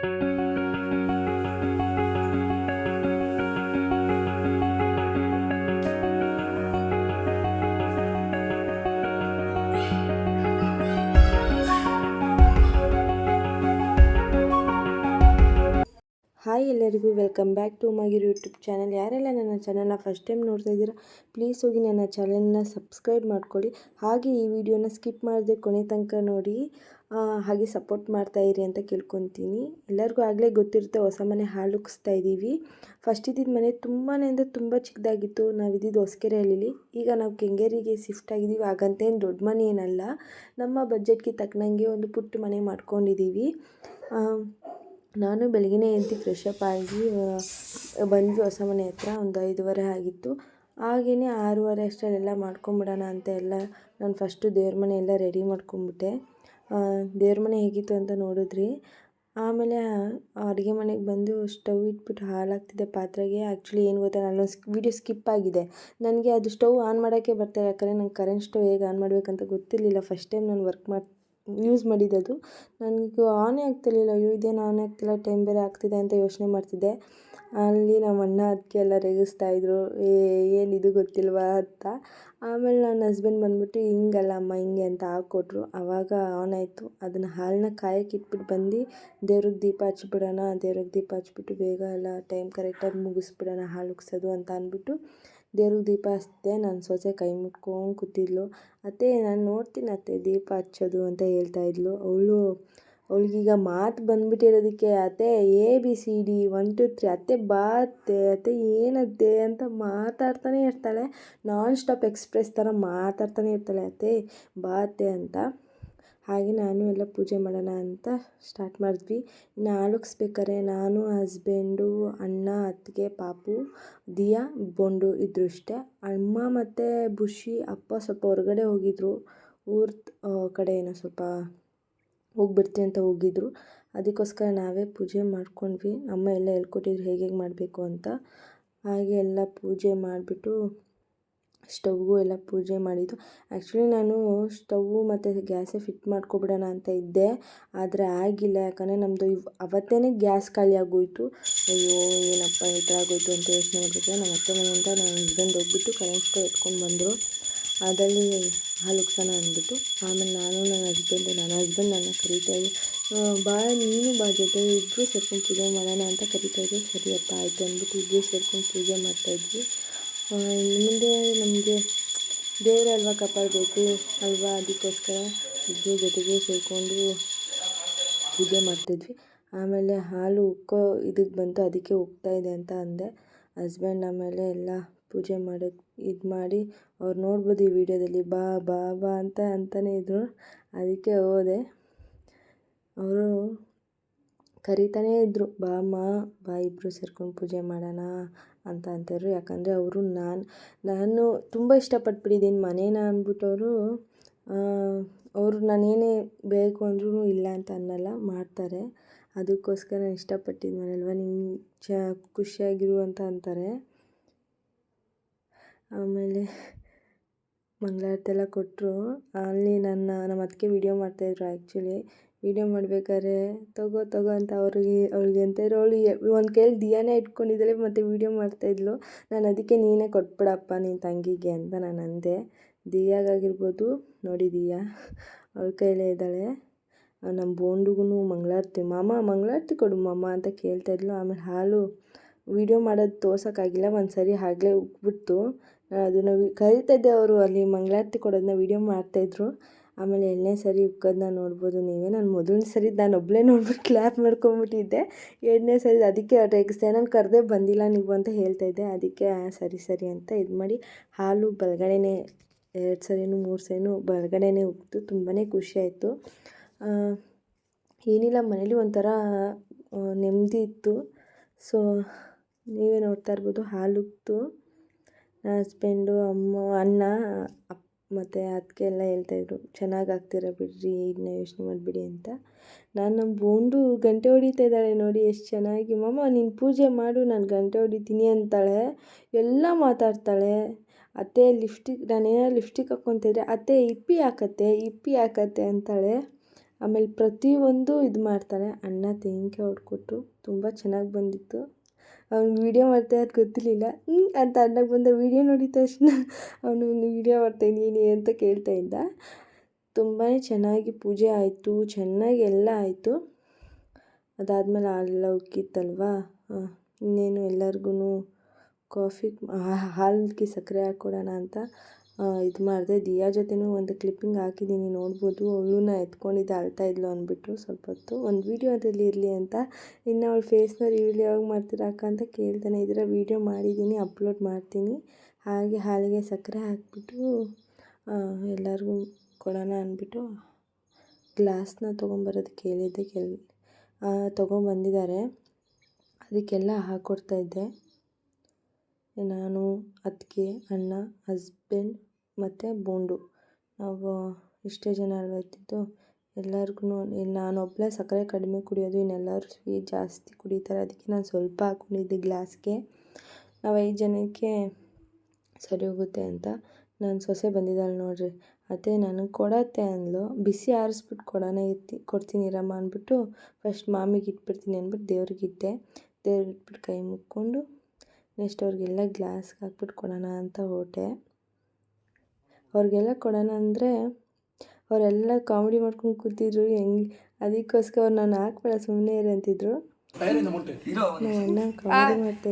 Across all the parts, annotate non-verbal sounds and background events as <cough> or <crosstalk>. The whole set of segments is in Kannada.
ಹಾಯ್ ಎಲ್ಲರಿಗೂ ವೆಲ್ಕಮ್ ಬ್ಯಾಕ್ ಟು ಮಗಿರು ಯೂಟ್ಯೂಬ್ ಚಾನಲ್ ಯಾರೆಲ್ಲ ನನ್ನ ಚಾನಲ್ನ ಫಸ್ಟ್ ಟೈಮ್ ನೋಡ್ತಾ ಇದ್ದೀರಾ ಪ್ಲೀಸ್ ಹೋಗಿ ನನ್ನ ಚಾನಲ್ನ ಸಬ್ಸ್ಕ್ರೈಬ್ ಮಾಡ್ಕೊಳ್ಳಿ. ಹಾಗೆ ಈ ವಿಡಿಯೋನ ಸ್ಕಿಪ್ ಮಾಡದೆ ಕೊನೆ ತನಕ ನೋಡಿ. ಹಾಗೆ ಸಪೋರ್ಟ್ ಮಾಡ್ತಾ ಇರಿ ಅಂತ ಕೇಳ್ಕೊತೀನಿ. ಎಲ್ಲರಿಗೂ ಆಗಲೇ ಗೊತ್ತಿರುತ್ತೆ, ಹೊಸ ಮನೆ ಹಾಲು ಉಕ್ಸ್ತಾ ಇದ್ದೀವಿ ಫಸ್ಟ್ ಇದ್ದಿದ್ದ ಮನೆ ತುಂಬಾ ಅಂದರೆ ತುಂಬ ಚಿಕ್ಕದಾಗಿತ್ತು. ನಾವು ಇದ್ದಿದ್ದು ಹೊಸಕೆರೆಹಳ್ಳಿಲಿ. ಈಗ ನಾವು ಕೆಂಗೇರಿಗೆ ಶಿಫ್ಟ್ ಆಗಿದ್ದೀವಿ ಹಾಗಂತೇನು ದೊಡ್ಡ ಮನೆ ಏನಲ್ಲ. ನಮ್ಮ ಬಜೆಟ್ಗೆ ತಕ್ಕನಂಗೆ ಒಂದು ಪುಟ್ಟ ಮನೆ ಮಾಡ್ಕೊಂಡಿದ್ದೀವಿ ನಾನು ಬೆಳಗ್ಗೆನೇ ಎದ್ದು ಫ್ರೆಶ್ ಅಪ್ ಆಗಿ ಬಂದ್ವಿ ಹೊಸ ಮನೆ ಹತ್ರ. ಒಂದು ಐದುವರೆ ಆಗಿತ್ತು. ಹಾಗೆಯೇ ಆರೂವರೆ ಅಷ್ಟರಲ್ಲೆಲ್ಲ ಮಾಡ್ಕೊಂಬಿಡೋಣ ಅಂತ ಎಲ್ಲ ನಾನು ಫಸ್ಟು ದೇವ್ರ ಮನೆ ಎಲ್ಲ ರೆಡಿ ಮಾಡ್ಕೊಂಬಿಟ್ಟೆ. ದೇವ್ರ ಮನೆ ಹೇಗಿತ್ತು ಅಂತ ನೋಡಿದ್ರಿ. ಆಮೇಲೆ ಅಡುಗೆ ಮನೆಗೆ ಬಂದು ಸ್ಟವ್ ಇಟ್ಬಿಟ್ಟು ಹಾಕ್ತಿದ್ದೆ ಪಾತ್ರೆಗೆ ಆ್ಯಕ್ಚುಲಿ ಏನು ಗೊತ್ತಾ, ನಾನು ವೀಡಿಯೋ ಸ್ಕಿಪ್ ಆಗಿದೆ. ನನಗೆ ಅದು ಸ್ಟವ್ ಆನ್ ಮಾಡೋಕ್ಕೆ ಬರ್ತಾ ಯಾಕಂದರೆ ನಂಗೆ ಕರೆಂಟ್ ಸ್ಟವ್ ಹೇಗೆ ಆನ್ ಮಾಡಬೇಕಂತ ಗೊತ್ತಿರಲಿಲ್ಲ. ಫಸ್ಟ್ ಟೈಮ್ ನಾನು ವರ್ಕ್ ಮಾಡಿ ಯೂಸ್ ಮಾಡಿದ್ದದು ನನಗೆ ಆನೇ ಆಗ್ತಿರಲಿಲ್ಲ. ಅಯ್ಯೋ, ಇದೇನು ಆನ್ ಆಗ್ತಿಲ್ಲ ಟೈಮ್ ಬೇರೆ ಆಗ್ತಿದೆ ಅಂತ ಯೋಚನೆ ಮಾಡ್ತಿದ್ದೆ. ಅಲ್ಲಿ ನಮ್ಮ ಅಣ್ಣ ಅದಕ್ಕೆ ಎಲ್ಲ ರೇಗಿಸ್ತಾ ಇದ್ದರು ಏ ಇದು ಗೊತ್ತಿಲ್ವಾ ಅಂತ. ಆಮೇಲೆ ನನ್ನ ಹಸ್ಬೆಂಡ್ ಬಂದ್ಬಿಟ್ಟು, ಹಿಂಗಲ್ಲ ಅಮ್ಮ, ಹಿಂಗೆ ಅಂತ ಹಾಕ್ಕೊಟ್ರು ಆವಾಗ ಆನ್ ಆಯಿತು. ಅದನ್ನು ಹಾಲನ್ನ ಕಾಯಕ್ಕೆ ಇಟ್ಬಿಟ್ಟು ಬಂದು, ದೇವ್ರಿಗೆ ದೀಪ ಹಚ್ಬಿಡೋಣ, ದೇವ್ರಿಗೆ ದೀಪ ಹಚ್ಬಿಟ್ಟು ಬೇಗ ಎಲ್ಲ ಟೈಮ್ ಕರೆಕ್ಟಾಗಿ ಮುಗಿಸ್ಬಿಡೋಣ ಹಾಲು ಉಗ್ಸೋದು ಅಂತ ಅಂದ್ಬಿಟ್ಟು ದೇವ್ರಿಗೆ ದೀಪ ಹಚ್ಚಿದೆ. ನನ್ನ ಸೊಸೆ ಕೈ ಮುಟ್ಕೊಂಡು ಕೂತಿದ್ಲು. ಅತ್ತೆ, ನಾನು ನೋಡ್ತೀನಿ ಅತ್ತೆ, ದೀಪ ಹಚ್ಚೋದು ಅಂತ ಹೇಳ್ತಾ ಇದ್ಲು. ಅವಳು ಅವಳಿಗೀಗ ಮಾತು ಬಂದ್ಬಿಟ್ಟಿರೋದಕ್ಕೆ ಅತ್ತೆ A B C D one two three ಅತ್ತೆ ಬಾ ಅತ್ತೆ ಅತ್ತೆ ಏನತ್ತೆ ಅಂತ ಮಾತಾಡ್ತಾನೆ ಇರ್ತಾಳೆ. ನಾನ್ ಸ್ಟಾಪ್ ಎಕ್ಸ್ಪ್ರೆಸ್ ಥರ ಮಾತಾಡ್ತಾನೆ ಇರ್ತಾಳೆ ಅತ್ತೆ ಬಾ ಅತ್ತೆ ಅಂತ. ಹಾಗೆ ನಾನು ಎಲ್ಲ ಪೂಜೆ ಮಾಡೋಣ ಅಂತ ಸ್ಟಾರ್ಟ್ ಮಾಡಿದ್ವಿ. ಇನ್ನು ಹಾಲುಕ್ಸ್ಬೇಕಾರೆ ನಾನು ಹಸ್ಬೆಂಡು ಅಣ್ಣ, ಅತ್ತಿಗೆ, ಪಾಪು, ದಿಯಾ, ಬೊಂಡು ಇದ್ರು ಅಷ್ಟೇ ಅಮ್ಮ ಮತ್ತು ಬುಷಿ, ಅಪ್ಪ ಸ್ವಲ್ಪ ಹೊರಗಡೆ ಹೋಗಿದ್ರು. ಊರ ಕಡೆ ಏನೋ ಸ್ವಲ್ಪ ಹೋಗ್ಬಿಡ್ತೀವಿ ಅಂತ ಹೋಗಿದ್ರು. ಅದಕ್ಕೋಸ್ಕರ ನಾವೇ ಪೂಜೆ ಮಾಡ್ಕೊಂಡ್ವಿ. ಅಮ್ಮ ಎಲ್ಲ ಹೇಳ್ಕೊಟ್ಟಿದ್ರು ಹೇಗೆ ಹೇಗೆ ಮಾಡಬೇಕು ಅಂತ. ಹಾಗೆ ಎಲ್ಲ ಪೂಜೆ ಮಾಡಿಬಿಟ್ಟು ಸ್ಟವ್ಗೂ ಎಲ್ಲ ಪೂಜೆ ಮಾಡಿದ್ದು. ಆ್ಯಕ್ಚುಲಿ ನಾನು ಸ್ಟವ್ವು ಮತ್ತು ಗ್ಯಾಸೇ ಫಿಟ್ ಮಾಡ್ಕೊಬಿಡೋಣ ಅಂತ ಇದ್ದೆ. ಆದರೆ ಆಗಿಲ್ಲ, ಯಾಕಂದರೆ ನಮ್ಮದು ಇವ್ ಅವತ್ತೇ ಗ್ಯಾಸ್ ಖಾಲಿ ಆಗೋಯ್ತು. ಅಯ್ಯೋ, ಏನಪ್ಪ ಈ ಥರ ಆಗೋಯ್ತು ಅಂತ ಯೋಚನೆ ಮಾಡಿದ್ರೆ ನಮ್ಮ ಅತ್ತೆ ಮನೆಯಿಂದ ನನ್ನ ಹಸ್ಬೆಂಡ್ ಹೋಗ್ಬಿಟ್ಟು ಕರೆಂಟ್ ಸ್ಟವ್ ಎತ್ಕೊಂಡು ಬಂದರು. ಅದರಲ್ಲಿ ಹಾಲು ಉಗ್ಸೋಣ ಅಂದ್ಬಿಟ್ಟು, ಆಮೇಲೆ ನಾನು ನನ್ನ ಹಸ್ಬೆಂಡು ನನ್ನ ಹಸ್ಬೆಂಡ್ ನನ್ನ ಕರೀತಾ ಇದ್ದೆ. ಬಾ ನೀನು ಭಾಳ ಜೊತೆ ಇಬ್ಬರು ಸೇರ್ಕೊಂಡು ಪೂಜೆ ಮಾಡೋಣ ಅಂತ ಕರೀತಾಯಿದ್ದೆ ಸರಿಯಪ್ಪ ಆಯಿತು ಅಂದ್ಬಿಟ್ಟು ಇಬ್ಬರು ಸೇರ್ಕೊಂಡು ಪೂಜೆ ಮಾಡ್ತಾಯಿದ್ವಿ ಇನ್ನು ಮುಂದೆ ನಮಗೆ ದೇವರೇ ಅಲ್ವಾ ಕಾಪಾಡಬೇಕು ಅಲ್ವಾ ಅದಕ್ಕೋಸ್ಕರ ಇಬ್ಬರು ಜೊತೆಗೆ ಸೇರಿಕೊಂಡು ಪೂಜೆ ಮಾಡ್ತಿದ್ವಿ. ಆಮೇಲೆ ಹಾಲು ಉಕ್ಕೋ ಇದಕ್ಕೆ ಬಂತು, ಅದಕ್ಕೆ ಉಕ್ತಾ ಇದೆ ಅಂತ ಅಂದೆ. ಹಸ್ಬೆಂಡ್ ಆಮೇಲೆ ಎಲ್ಲ ಪೂಜೆ ಮಾಡೋಕ್ಕೆ ಇದು ಮಾಡಿ ಅವ್ರು ನೋಡ್ಬೋದು ಈ ವಿಡಿಯೋದಲ್ಲಿ, ಬಾ ಬಾ ಬಾ ಅಂತ ಅಂತಲೇ ಇದ್ದರು ಅದಕ್ಕೆ ಹೋದೆ. ಅವರು ಕರಿತಾನೇ ಇದ್ದರು ಬಾ, ಮಾ, ಬಾ ಇಬ್ಬರು ಸೇರ್ಕೊಂಡು ಪೂಜೆ ಮಾಡೋಣ ಅಂತ ಅಂತಾರೆ ಯಾಕಂದರೆ ಅವರು ನಾನು ನಾನು ತುಂಬ ಇಷ್ಟಪಟ್ಬಿಟ್ಟಿದ್ದೀನಿ ಮನೇನ ಅಂದ್ಬಿಟ್ಟು ಅವರು ಅವರು ನಾನೇನೇ ಬೇಕು ಅಂದ್ರೂ ಇಲ್ಲ ಅಂತ ಅನ್ನಲ್ಲ, ಮಾಡ್ತಾರೆ. ಅದಕ್ಕೋಸ್ಕರ ನಾನು ಇಷ್ಟಪಟ್ಟಿದ್ದು ಮನೆ ಅಲ್ವಾ ನಿಂಗೆ ಚ ಖುಷಿಯಾಗಿರು ಅಂತ ಅಂತಾರೆ. ಆಮೇಲೆ ಮಂಗಳಾರತಿ ಎಲ್ಲ ಕೊಟ್ಟರು ಅಲ್ಲಿ ನನ್ನ, ನಮ್ಮ ಅತ್ತಿಗೆ ವೀಡಿಯೋ ಮಾಡ್ತಾಯಿದ್ರು ಆ್ಯಕ್ಚುಲಿ ವೀಡಿಯೋ ಮಾಡ್ಬೇಕಾದ್ರೆ ತಗೋ ತಗೋ ಅಂತ ಅವ್ರಿಗೆ, ಅವ್ಳಿಗೆ ಅಂತ ಅವಳು ಒಂದು ಕೈಯಲ್ಲಿ ದಿಯಾನೇ ಇಟ್ಕೊಂಡಿದ್ದಾಳೆ ಮತ್ತು ವೀಡಿಯೋ ಮಾಡ್ತಾಯಿದ್ಲು ನಾನು ಅದಕ್ಕೆ ನೀನೇ ಕೊಟ್ಬಿಡಪ್ಪ ನಿನ್ನ ತಂಗಿಗೆ ಅಂತ ನಾನು ಅಂದೆ. ದಿಯಾಗಾಗಿರ್ಬೋದು, ನೋಡಿ ದಿಯಾ. ಅವಳ ಕೈಲೇ ಇದ್ದಾಳೆ. ನಮ್ಮ ಬೋಂಡುಗೂ ಮಂಗಳಾರತಿ, ಮಾಮ ಮಂಗಳಾರತಿ ಕೊಡು ಮಾಮ ಅಂತ ಕೇಳ್ತಾಯಿದ್ಲು ಆಮೇಲೆ ಹಾಲು ವೀಡಿಯೋ ಮಾಡೋದು ತೋರ್ಸೋಕ್ಕಾಗಿಲ್ಲ ಒಂದು ಸರಿ ಆಗಲೇ ಉಕ್ಬಿಡ್ತು ನಾನು ಅದನ್ನು ಕರೀತಾ ಅವರು ಅಲ್ಲಿ ಮಂಗಳಾರತಿ ಕೊಡೋದನ್ನ ವೀಡಿಯೋ ಮಾಡ್ತಾಯಿದ್ರು ಆಮೇಲೆ ಎರಡನೇ ಸರಿ ಉಕ್ಕೋದನ್ನ ನೋಡ್ಬೋದು ನೀವೇ. ನಾನು ಮೊದಲನೇ ಸರಿ ನಾನು ಒಬ್ಬಳೇ ನೋಡ್ಬಿಟ್ಟು ಕ್ಲ್ಯಾಪ್ <laughs> ಮಾಡ್ಕೊಂಬಿಟ್ಟಿದ್ದೆ. ಎರಡನೇ ಸರಿ ಅದಕ್ಕೆ ರೇಗಿಸ್ದೆ ನಾನು ಕರೆದೇ ಬಂದಿಲ್ಲ ನೀವು ಅಂತ ಹೇಳ್ತಾ ಇದ್ದೆ. ಅದಕ್ಕೆ ಸರಿ ಸರಿ ಅಂತ ಇದು ಮಾಡಿ ಹಾಲು ಬಲಗಡೆನೇ, ಎರಡು ಸರಿನೂ ಮೂರು ಸರಿನೂ ಬಲಗಡೆನೇ ಉಕ್ತು. ತುಂಬಾ ಆಯಿತು. ಏನಿಲ್ಲ, ಮನೇಲಿ ಒಂಥರ ನೆಮ್ಮದಿ ಇತ್ತು. ಸೊ, ನೀವೇ ನೋಡ್ತಾ ಇರ್ಬೋದು ಹಾಲು ಉಕ್ತು. ನನ್ನ ಹಸ್ಬೆಂಡು, ಅಮ್ಮ, ಅಣ್ಣ, ಅಪ್ಪ ಮತ್ತು ಅದಕ್ಕೆ ಎಲ್ಲ ಹೇಳ್ತಾಯಿದ್ರು ಚೆನ್ನಾಗಿ ಆಗ್ತೀರ ಬಿಡ್ರಿ ಇದನ್ನ ಯೋಚನೆ ಮಾಡಬೇಡಿ ಅಂತ. ನಾನು ನಮ್ಮ ಬೋಂಡು ಗಂಟೆ ಹೊಡಿತಾ ಇದ್ದಾಳೆ ನೋಡಿ, ಎಷ್ಟು ಚೆನ್ನಾಗಿ ಮಮ್ಮ ನೀನು ಪೂಜೆ ಮಾಡು, ನಾನು ಗಂಟೆ ಹೊಡಿತೀನಿ ಅಂತಾಳೆ. ಎಲ್ಲ ಮಾತಾಡ್ತಾಳೆ. ಅತ್ತೆ ಲಿಫ್ಟಿಕ್ ನಾನೇನಾದ್ರು ಲಿಫ್ಟಿಕ್ ಹಾಕ್ಕೊತಿದ್ರೆ ಅತ್ತೆ, ಇಪ್ಪಿ ಹಾಕತ್ತೆ ಇಪ್ಪಿ ಹಾಕತ್ತೆ ಅಂತಾಳೆ. ಆಮೇಲೆ ಪ್ರತಿಯೊಂದು ಇದು ಮಾಡ್ತಾಳೆ. ಅಣ್ಣ ತೆಂಗಿನಕಾಯಿ ಹೊಡ್ಕೊಟ್ರು ತುಂಬ ಚೆನ್ನಾಗಿ ಬಂದಿತ್ತು. ಅವ್ನಿಗೆ ವೀಡಿಯೋ ಮಾಡ್ತಾ ಇರೋದು ಗೊತ್ತಿರಲಿಲ್ಲ. ಹ್ಞೂ ಅಂತ ಅಣ್ಣಗೆ ಬಂದ ವೀಡಿಯೋ ನೋಡಿದ ತಕ್ಷಣ ಅವನು ವೀಡಿಯೋ ಮಾಡ್ತಾಯಿದ್ದೀನಿ ಅಂತ ಕೇಳ್ತಾ ಇದ್ದ. ತುಂಬಾ ಚೆನ್ನಾಗಿ ಪೂಜೆ ಆಯಿತು, ಚೆನ್ನಾಗಿ ಎಲ್ಲ ಆಯಿತು. ಅದಾದಮೇಲೆ ಹಾಲೆಲ್ಲ ಉಕ್ಕಿತ್ತಲ್ವಾ? ಇನ್ನೇನು ಎಲ್ಲರಿಗೂ ಕಾಫಿ ಹಾಲಕ್ಕೆ ಸಕ್ಕರೆ ಹಾಕ್ಕೊಡೋಣ ಅಂತ ಇದು ಮಾಡಿದೆ. ದಿಯಾ ಜೊತೆನೂ ಒಂದು ಕ್ಲಿಪ್ಪಿಂಗ್ ಹಾಕಿದ್ದೀನಿ ನೋಡ್ಬೋದು. ಅವಳನ್ನ ಎತ್ಕೊಂಡಿದ್ದೆ ಅಳ್ತಾ ಇದ್ಲು ಅಂದ್ಬಿಟ್ಟು ಸ್ವಲ್ಪ ಹೊತ್ತು. ಒಂದು ವೀಡಿಯೋ ಅದರಲ್ಲಿ ಇರಲಿ ಅಂತ. ಇನ್ನು ಅವಳ ಫೇಸ್ನ ರಿವೀಲ್ ಯಾವಾಗ ಮಾಡ್ತೀರಾ ಅಕ್ಕ ಅಂತ ಕೇಳ್ತಾನೆ ಇದರ ವೀಡಿಯೋ ಮಾಡಿದ್ದೀನಿ ಅಪ್ಲೋಡ್ ಮಾಡ್ತೀನಿ. ಹಾಗೆ ಹಾಲಿಗೆ ಸಕ್ಕರೆ ಹಾಕ್ಬಿಟ್ಟು ಎಲ್ಲರಿಗೂ ಕೊಡೋಣ ಅಂದ್ಬಿಟ್ಟು ಗ್ಲಾಸ್ನ ತೊಗೊಂಬರೋದಕ್ಕೆ ಹೇಳಿದ್ದೆ ಕೆಲ್ ತೊಗೊಂಬಂದಿದ್ದಾರೆ. ಅದಕ್ಕೆಲ್ಲ ಹಾಕ್ಕೊಡ್ತಾಯಿದ್ದೆ ನಾನು, ಅತ್ತಿಗೆ, ಅಣ್ಣ ಹಸ್ಬೆಂಡ್ ಮತ್ತು ಬೋಂಡು. ನಾವು ಇಷ್ಟೇ ಜನ ಅಲ್ವಾ ಇದ್ದಿದ್ದು? ಎಲ್ಲರಿಗೂ ನಾನೊಬ್ಬಳೇ ಸಕ್ಕರೆ ಕಡಿಮೆ ಕುಡಿಯೋದು, ಇನ್ನೆಲ್ಲರೂ ಸ್ವೀಟ್ ಜಾಸ್ತಿ ಕುಡಿತಾರೆ. ಅದಕ್ಕೆ ನಾನು ಸ್ವಲ್ಪ ಹಾಕ್ಕೊಂಡಿದ್ದೆ ಗ್ಲಾಸ್ಗೆ. ನಾವು ಐದು ಜನಕ್ಕೆ ಸರಿ ಹೋಗುತ್ತೆ ಅಂತ. ನನ್ನ ಸೊಸೆ ಬಂದಿದ್ದಾಳೆ ನೋಡಿರಿ. ಅದೇ ನನಗೆ ಕೊಡತ್ತೆ ಅಂದಳು ಬಿಸಿ ಆರಿಸ್ಬಿಟ್ಟು ಕೊಡೋಣ ಕೊಡ್ತೀನಿ ಇರಮ್ಮ ಅಂದ್ಬಿಟ್ಟು ಫಸ್ಟ್ ಮಾಮಿಗೆ ಇಟ್ಬಿಡ್ತೀನಿ ಅಂದ್ಬಿಟ್ಟು ದೇವ್ರಿಗೆ ಇಟ್ಟೆ. ದೇವ್ರಿಗೆ ಇಟ್ಬಿಟ್ಟು ಕೈ ಮುಕ್ಕೊಂಡು ನೆಕ್ಸ್ಟ್ ಅವ್ರಿಗೆಲ್ಲ ಗ್ಲಾಸ್ಗೆ ಹಾಕ್ಬಿಟ್ಟು ಕೊಡೋಣ ಅಂತ ಹೊರಟೆ ಅವ್ರಿಗೆಲ್ಲ ಕೊಡೋಣ ಅಂದರೆ ಅವರೆಲ್ಲ ಕಾಮಿಡಿ ಮಾಡ್ಕೊಂಡು ಕೂತಿದ್ರು ಹೆಂಗೆ ಅದಕ್ಕೋಸ್ಕರ ನಾನು ಹಾಕ್ಬೇಡ ಸುಮ್ಮನೆ ಇರು ಅಂತಿದ್ರು. ನಮ್ಮ ಅಣ್ಣ ಕಾಮಿಡಿ ಮಾಡ್ತಾ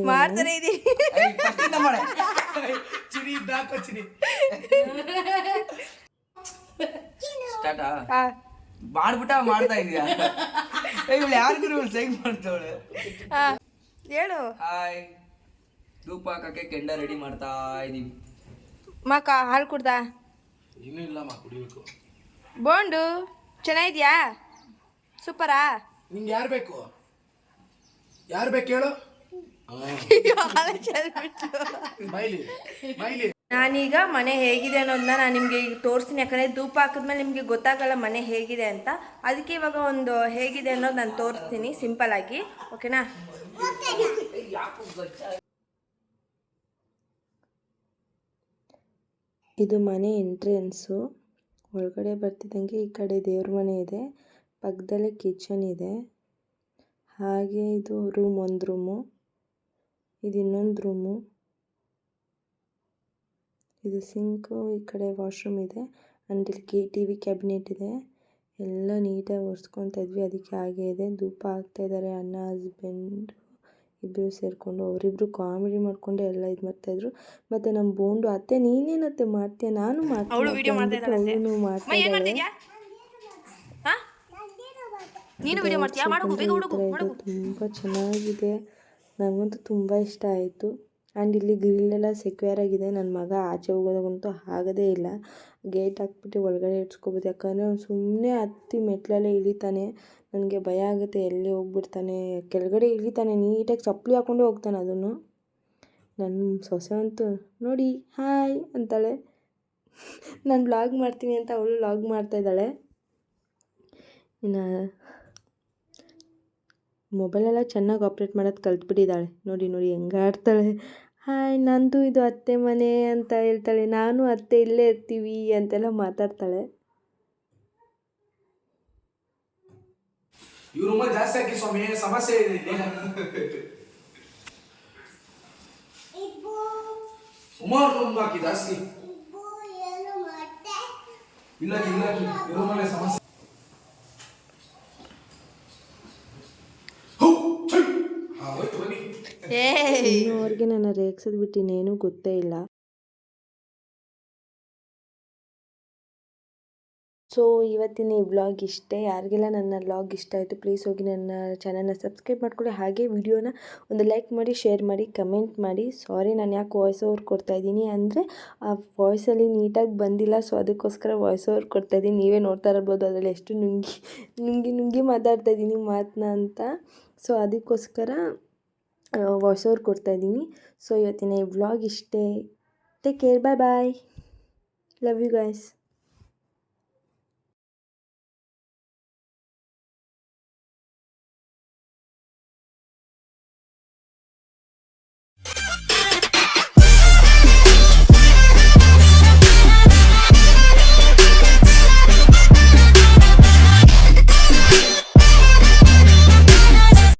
ಸ್ಟಾರ್ಟಾ ಮಾಡ್ಬಿಟ್ಟ ಮಾಡ್ತಾ ಇದೀಯಾ ಇವಳು ಯಾರಿಗೂ ಮಾಡ್ತಾವಳೆ? ಹೇಳು. ಹಾಯ್ ಧೂಪ ಹಾಕಕ್ಕೆ ಕೆಂಡ ರೆಡಿ ಮಾಡ್ತಾ ಇದೀವಿ ಮಕ್ಕ ಹಾಲು ಕುಡ್ದಾ? ಇನ್ನೂ ಇಲ್ಲಮ್ಮ ಕುಡಿಬೇಕು. ಬೋಂಡು ಚೆನ್ನಾಗಿದ್ಯಾ? ಸೂಪರಾ? ನಿಂಗೆ ಯಾರು ಬೇಕು? ಯಾರು ಬೇಕು ಹೇಳು? <laughs> ಮೈಲಿ ಮೈಲಿ ನಾನೀಗ ಮನೆ ಹೇಗಿದೆ ಅನ್ನೋದನ್ನ ನಾನು ನಿಮಗೆ ಈಗ ತೋರಿಸ್ತೀನಿ ಯಾಕಂದರೆ ಧೂಪ ಹಾಕಿದ್ಮೇಲೆ ನಿಮಗೆ ಗೊತ್ತಾಗಲ್ಲ ಮನೆ ಹೇಗಿದೆ ಅಂತ. ಅದಕ್ಕೆ ಇವಾಗ ಒಂದು ಹೇಗಿದೆ ಅನ್ನೋದು ನಾನು ತೋರಿಸ್ತೀನಿ ಸಿಂಪಲ್ ಆಗಿ ಓಕೆನಾ? ಇದು ಮನೆ ಎಂಟ್ರೆನ್ಸ್. ಒಳಗಡೆ ಬರ್ತಿದ್ದಂಗೆ ಈ ಕಡೆ ದೇವ್ರ ಮನೆ ಇದೆ. ಪಕ್ಕದಲ್ಲೇ ಕಿಚನ್ ಇದೆ. ಹಾಗೆ ಇದು ರೂಮ್, ಒಂದು ರೂಮು. ಇದು ಇನ್ನೊಂದು ರೂಮು. ಇದು ಸಿಂಕು, ಈ ಕಡೆ ವಾಶ್ರೂಮ್ ಇದೆ. ಅಂಡ್ ಇಲ್ಲಿ ಕೆ, ಟಿ, ವಿ ಕ್ಯಾಬಿನೆಟ್ ಇದೆ. ಎಲ್ಲ ನೀಟಾಗಿ ಒರೆಸ್ಕೊತಾ ಇದ್ವಿ. ಅದಕ್ಕೆ ಹಾಗೆ ಇದೆ. ಧೂಪ ಹಾಕ್ತಾ ಇದ್ದಾರೆ ಅಣ್ಣ, ಹಸ್ಬೆಂಡ್. ಇಬ್ಬರು ಸೇರಿಕೊಂಡು ಅವರಿಬ್ರು ಕಾಮಿಡಿ ಮಾಡಿಕೊಂಡು ಎಲ್ಲ ಇದು ಮಾಡ್ತಾಯಿದ್ರು ಮತ್ತು ನಮ್ಮ ಬೋಂಡು ಅತ್ತೆ ನೀನೇನತ್ತೆ ಮಾಡ್ತೀಯ? ನಾನು ಅವಳು ವಿಡಿಯೋ ಮಾಡ್ತಾ ಇದ್ದಾಳಂತೆ ಅವಳು ಮಾಡ್ತಾ ಏನು ಇದ್ದಾಳೆ. ಮಾಡ್ತಿದ್ಯಾ? ಹಾ? ನೀನು ವಿಡಿಯೋ ಮಾಡ್ತೀಯಾ? ಮಾಡು ಬೇಗ ಹುಡುಗು ಮಾಡು ತುಂಬ ಚೆನ್ನಾಗಿದೆ. ನನಗಂತೂ ತುಂಬ ಇಷ್ಟ ಆಯಿತು. ಆ್ಯಂಡ್ ಇಲ್ಲಿ ಗ್ರಿಲ್ ಎಲ್ಲ ಸೆಕ್ಯೂರ್ ಆಗಿದೆ. ನನ್ನ ಮಗ ಆಚೆ ಹೋಗೋದಂತೂ ಆಗೋದೇ ಇಲ್ಲ. ಗೇಟ್ ಹಾಕ್ಬಿಟ್ಟು ಒಳಗಡೆ ಇಡ್ಸ್ಕೊಬೋದು. ಯಾಕಂದರೆ ಅವ್ನು ಸುಮ್ಮನೆ ಹತ್ತಿ ಮೆಟ್ಲಲ್ಲೇ ಇಳಿತಾನೆ. ನನಗೆ ಭಯ ಆಗುತ್ತೆ. ಎಲ್ಲಿ ಹೋಗ್ಬಿಡ್ತಾನೆ? ಕೆಳಗಡೆ ಇಳಿತಾನೆ. ನೀಟಾಗಿ ಚಪ್ಪಲಿ ಹಾಕ್ಕೊಂಡೇ ಹೋಗ್ತಾನೆ ಅದನ್ನು. ನನ್ನ ಸೊಸೆ ಅಂತೂ, ನೋಡಿ, ಹಾಯ್ ಅಂತಾಳೆ. ನಾನು ಬ್ಲಾಗ್ ಮಾಡ್ತೀನಿ ಅಂತ ಅವಳು ವ್ಲಾಗ್ ಮಾಡ್ತಾಯಿದ್ದಾಳೆ ಇನ್ನು ಮೊಬೈಲೆಲ್ಲ ಚೆನ್ನಾಗಿ ಆಪ್ರೇಟ್ ಮಾಡೋದು ಕಲ್ತ್ಬಿಟ್ಟಿದ್ದಾಳೆ. ನೋಡಿ ನೋಡಿ ಹೆಂಗೆ ಆಡ್ತಾಳೆ ಹಾಯ್ ನಂದು ಇದು ಅತ್ತೆ ಮನೆ ಅಂತ ಹೇಳ್ತಾಳೆ. ನಾನು ಅತ್ತೆ ಇಲ್ಲೇ ಇರ್ತೀವಿ ಅಂತೆಲ್ಲ ಮಾತಾಡ್ತಾಳೆ. ಇವ್ರು ರೂಮಲ್ಲಿ ಜಾಸ್ತಿ ಹಾಕಿ ಸ್ವಾಮಿ ಸಮಸ್ಯೆ ಇದೆ ಇಲ್ಲಿ. ಸುಮಾರು ರೂಮ್ ಹಾಕಿ ಜಾಸ್ತಿ. ಇಲ್ಲ ಇಲ್ಲ ಮನೆ ಸಮಸ್ಯೆ ಹೌ, ಛೈ. ಹಾ, ಹೋಯ್ತು ಬನ್ನಿ ಏಯ್. ಇನ್ನು ಅವ್ರಿಗೆ ನನ್ನ ರೇಗ್ಸದ್ ಬಿಟ್ಟು ಇನ್ನೇನೂ ಗೊತ್ತೇ ಇಲ್ಲ. ಸೊ ಇವತ್ತಿನ ಈ ವ್ಲಾಗ್ ಇಷ್ಟೇ. ಯಾರಿಗೆಲ್ಲ ನನ್ನ ವ್ಲಾಗ್ ಇಷ್ಟ ಆಯಿತು ಪ್ಲೀಸ್ ಹೋಗಿ ನನ್ನ ಚಾನಲ್ನ ಸಬ್ಸ್ಕ್ರೈಬ್ ಮಾಡ್ಕೊಳ್ಳಿ ಹಾಗೆ ವಿಡಿಯೋನ ಒಂದು ಲೈಕ್ ಮಾಡಿ ಶೇರ್ ಮಾಡಿ ಕಮೆಂಟ್ ಮಾಡಿ. ಸಾರಿ ನಾನು ಯಾಕೆ ವಾಯ್ಸ್ ಓವರ್ ಕೊಡ್ತಾಯಿದ್ದೀನಿ ಅಂದರೆ, ಆ ವಾಯ್ಸಲ್ಲಿ ನೀಟಾಗಿ ಬಂದಿಲ್ಲ ಸೊ ಅದಕ್ಕೋಸ್ಕರ ವಾಯ್ಸ್ ಓವರ್ ಕೊಡ್ತಾಯಿದ್ದೀನಿ ನೀವೇ ನೋಡ್ತಾ ಇರ್ಬೋದು, ಅದರಲ್ಲಿ ಎಷ್ಟು ನುಂಗಿ ನುಂಗಿ ನುಂಗಿ ಮಾತಾಡ್ತಾ ಇದ್ದೀನಿ ಮಾತನ್ನ ಅಂತ. ಸೊ ಅದಕ್ಕೋಸ್ಕರ ವಾಯ್ಸ್ ಓವರ್ ಕೊಡ್ತಾಯಿದ್ದೀನಿ ಸೊ ಇವತ್ತಿನ ಈ ವ್ಲಾಗ್ ಇಷ್ಟೇ. Take care bye bye love you guys